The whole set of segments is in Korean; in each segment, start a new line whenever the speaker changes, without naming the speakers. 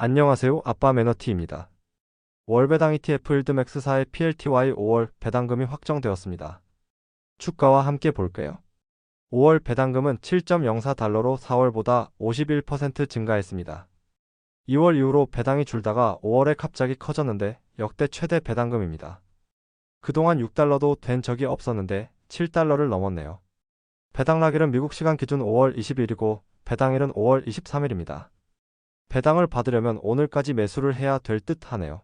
안녕하세요. 아빠 매너티입니다. 월배당 ETF 일드맥스사의 PLTY 5월 배당금이 확정되었습니다. 주가와 함께 볼게요. 5월 배당금은 7.04달러로 4월보다 51% 증가했습니다. 2월 이후로 배당이 줄다가 5월에 갑자기 커졌는데 역대 최대 배당금입니다. 그동안 6달러도 된 적이 없었는데 7달러를 넘었네요. 배당락일은 미국 시간 기준 5월 20일이고 배당일은 5월 23일입니다. 배당을 받으려면 오늘까지 매수를 해야 될 듯 하네요.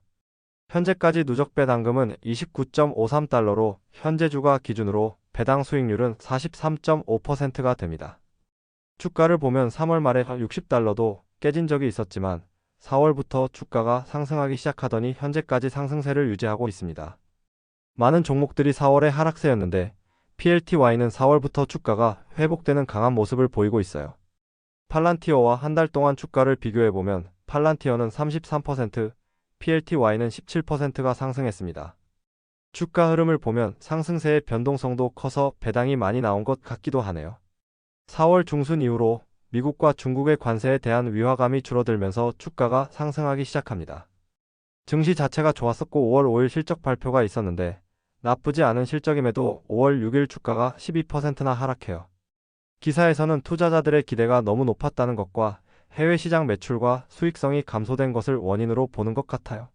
현재까지 누적 배당금은 29.53달러로 현재 주가 기준으로 배당 수익률은 43.5%가 됩니다. 주가를 보면 3월 말에 60달러도 깨진 적이 있었지만 4월부터 주가가 상승하기 시작하더니 현재까지 상승세를 유지하고 있습니다. 많은 종목들이 4월에 하락세였는데 PLTY는 4월부터 주가가 회복되는 강한 모습을 보이고 있어요. 팔란티어와 한 달 동안 주가를 비교해보면 팔란티어는 33%, PLTY는 17%가 상승했습니다. 주가 흐름을 보면 상승세의 변동성도 커서 배당이 많이 나온 것 같기도 하네요. 4월 중순 이후로 미국과 중국의 관세에 대한 위화감이 줄어들면서 주가가 상승하기 시작합니다. 증시 자체가 좋았었고 5월 5일 실적 발표가 있었는데 나쁘지 않은 실적임에도 5월 6일 주가가 12%나 하락해요. 기사에서는 투자자들의 기대가 너무 높았다는 것과 해외 시장 매출과 수익성이 감소된 것을 원인으로 보는 것 같아요.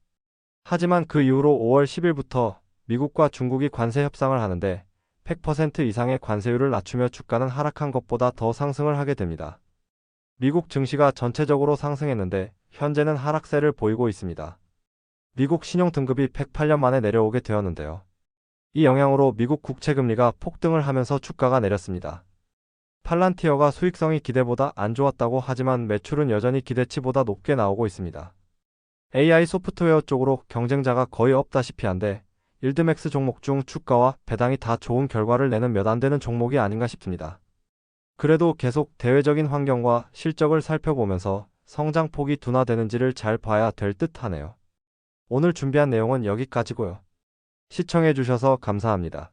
하지만 그 이후로 5월 10일부터 미국과 중국이 관세 협상을 하는데 100% 이상의 관세율을 낮추며 주가는 하락한 것보다 더 상승을 하게 됩니다. 미국 증시가 전체적으로 상승했는데 현재는 하락세를 보이고 있습니다. 미국 신용 등급이 108년 만에 내려오게 되었는데요. 이 영향으로 미국 국채 금리가 폭등을 하면서 주가가 내렸습니다. 팔란티어가 수익성이 기대보다 안 좋았다고 하지만 매출은 여전히 기대치보다 높게 나오고 있습니다. AI 소프트웨어 쪽으로 경쟁자가 거의 없다시피 한데 일드맥스 종목 중 주가와 배당이 다 좋은 결과를 내는 몇 안 되는 종목이 아닌가 싶습니다. 그래도 계속 대외적인 환경과 실적을 살펴보면서 성장폭이 둔화되는지를 잘 봐야 될 듯 하네요. 오늘 준비한 내용은 여기까지고요. 시청해주셔서 감사합니다.